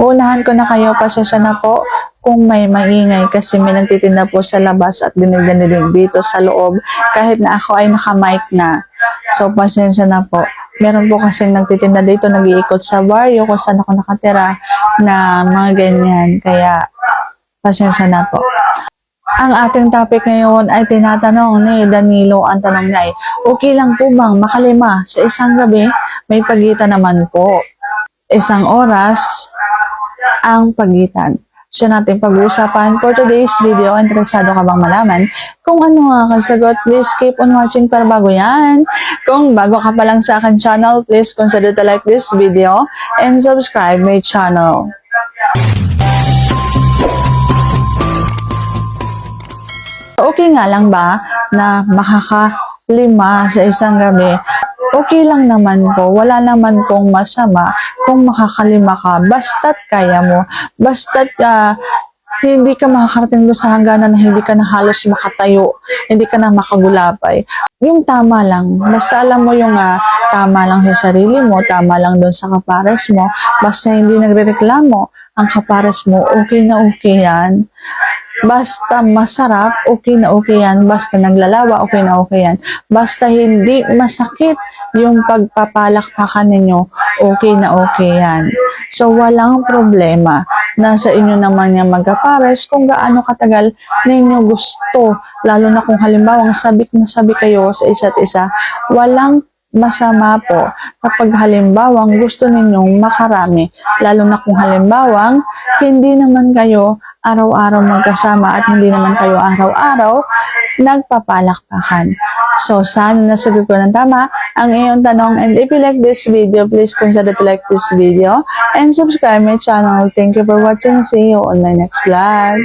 Unahan ko na kayo, pasensya na po kung may maingay kasi may nagtitinda po sa labas at dinig-dinig dito sa loob kahit na ako ay naka-mic na. So, pasensya na po. Meron po kasi nagtitinda dito, nag-iikot sa barrio kung saan ako nakatira na mga ganyan. Kaya, pasensya na po. Ang ating topic ngayon ay tinatanong ni Danilo. Ang tanong niya ay, okay lang po bang makalima sa isang gabi? May pagitan naman po. Isang oras ang pagitan. So natin pag-uusapan for today's video. Interesado ka bang malaman kung ano nga kasagot? Please keep on watching para bago yan. Kung bago ka pa lang sa akin channel, please consider to like this video and subscribe my channel. Okay nga lang ba na makakalima sa isang gabi? Okay lang naman po. Wala naman pong masama kung makakalima ka. Basta't kaya mo. Basta't ah, hindi ka makakarating doon sa hangganan na hindi ka na halos makatayo. Hindi ka na makagulapay. Yung tama lang. Basta alam mo yung ah, tama lang sa sarili mo, tama lang doon sa kapares mo. Basta hindi nagrereklamo ang kapares mo, okay na okay yan. Basta masarap, okay na okay yan. Basta naglalawa, okay na okay yan. Basta hindi masakit yung pagpapalakpakan ninyo, okay na okay yan. So, walang problema. Nasa inyo naman yung magkapares kung gaano katagal ninyo gusto. Lalo na kung halimbawa sabik na sabik kayo sa isa't isa, walang masama po kapag halimbawang gusto ninyong makarami. Lalo na kung halimbawang hindi naman kayo araw-araw magkasama at hindi naman kayo araw-araw nagpapalakpakan. So, sana nasagot ko ng tama ang iyong tanong. And if you like this video, please consider to like this video and subscribe my channel. Thank you for watching. See you on my next vlog.